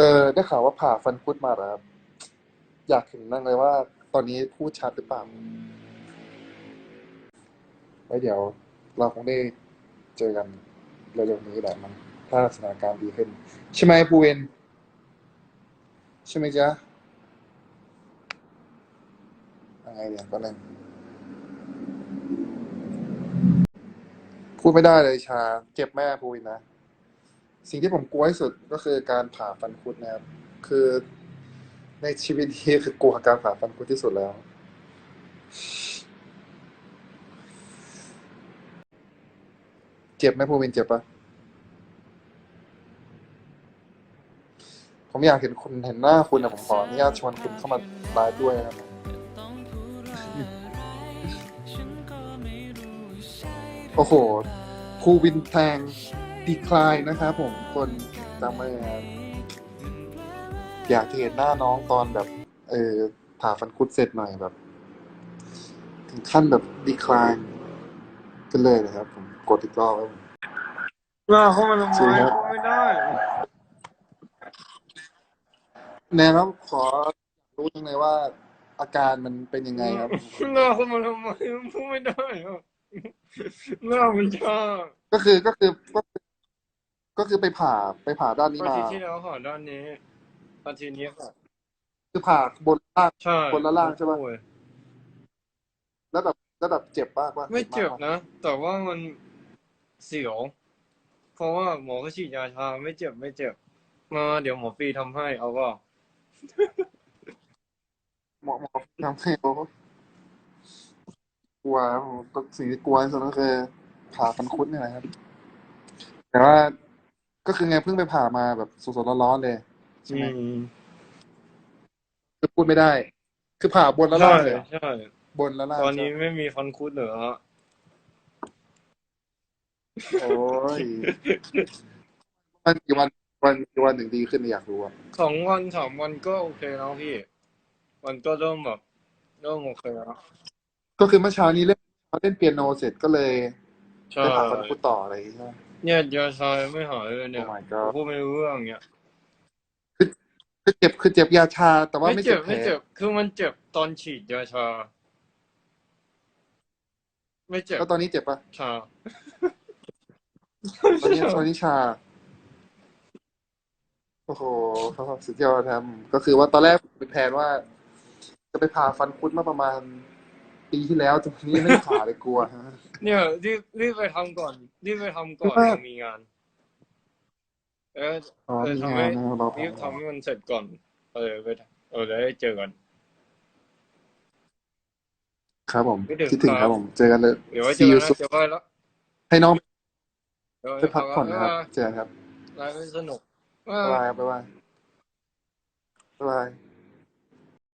เออได้ข่าวว่าผ่าฟันคุดมาแล้วอยากเห็นนั่งเลยว่า ตอนนี้พูดชัดหรือเปล่าไว้เดี๋ยวเราคงได้เจอกันเร็วๆนี้แหละมัน ถ้าสถานการณ์ดีขึ้น ใช่ไหมปูเวนใช่ไหมจ๊ะอะไรเนี่ยก็เลยพูดไม่ได้เลยชา เจ็บแม่ปูเวนนะ สิ่งที่ผมกลัวที่สุดก็คือการผ่าฟันคุดนะครับ คือในชีวิตนี้คือกลัวการผ่าฟันคุดที่สุดแล้ว เจ็บไหมภูวินเจ็บปะผมอยากเห็นคุณเห็นหน้าคุณนะผมขออนุญาตชวนคุณเข้ามาไลฟ์ด้วยนะครับโอ้โหภูวินแพง ดีคลายนะครับผมคนจำไว้นะครับอยากจะเห็นหน้าน้องตอนแบบ เออผ่าฟันคุดเสร็จหน่อยแบบ ถึงขั้นแบบดีคลายกันเลยนะครับ ผมกดอีกรอบครับผมว่าเข้ามาทำไมจริงครับเข้าไม่ได้แนนครับขอรู้จังเลยว่า อาการมันเป็นยังไงครับหน้าเข้ามาทำไมพูดไม่ได้อะหน้ามันชาก็คือก็คือก็คือ ก็คือไปผ่าไปผ่าด้านนี้อามาทิตย์ที่แล้วขอด้านนี้อาทิตย์นี้ค่ะคือผ่าบนล่าง ใช่คนละล่างใช่ปะ โอ้ยแล้วแบบแล้วแบบเจ็บมากปะไม่เจ็บากปะนะ แต่ว่ามันเสียว เพราะว่าหมอก็ฉีดยาชาไม่เจ็บไม่เจ็บ มาเดี๋ยวหมอฟรีทำให้เอาว่าหมอหมอทำให้เขากลัวครับผมก็สิ่งที่กลัวที่สุดก็คือผ่าฟันคุดเนี่ยนะครับ แต่ว่า ก็คือไงเพิ่งไปผ่ามาแบบสดๆร้อนๆเลยใช่ไหมคือพูดไม่ได้ คือผ่าบนแล้วใช่ล่างเลยเหรอใช่บนแล้วล่างตอนนี้ใช่ไหมไม่มีฟันคุดเหรอฮะโอ้ยวันกี่วันวันกี่วันถึงดีขึ้นอยากรู้อะสองวันสามวันก็โอเคแล้วพี่ มันก็เริ่มแบบเริ่มโอเคแล้วก็คือเมื่อเช้านี้เล่นเล่นเปียโนเสร็จก็เลยใช่ ไปผ่าฟันคุดต่ออะไรอย่างเงี้ยใช่ไหม เนี่ยยาชาไม่หายเลยเนี่ย Oh my god พูดไม่รู้เรื่องเนี่ยคือเจ็บคือเจ็บยาชา แต่ว่าไม่ไม่เจ็เจ็บบแผลไม่เจ็บคือมันเจ็บตอนฉีดยาชา ไม่เจ็บแล้วตอนนี้เจ็บปะชา ตอนนี้ตอนนี้ชา โอ้โหสุดยอดครับก็คือว่าตอนแรกเป็นแผนว่า จะไปผ่าฟันคุดมาประมาณ ปีที่แล้วตอนนี้ไม่ผ่าเลยกลัวฮะเนี่ยรีบรีบไปทำก่อนรีบไปทำก่อนว่ายังมีงาน เอออ๋อเออมีทำงาให้นนะเรารีบทำให้มันเสร็จก่อน เออไปเออได้เจอกันครับผมไม่ถึงคิดถึงคครัรับบผมเจอกันเลยเดี๋ยวไว้เจ See อ you กันนะ soon เจอไว้แล้วให้น้องเดี๋ยวไปพักผ่อนนะครับเจอกันครับไลฟ์ไม่สนุกบ๊ายบายครับบ๊ายบายบ๊ายบาย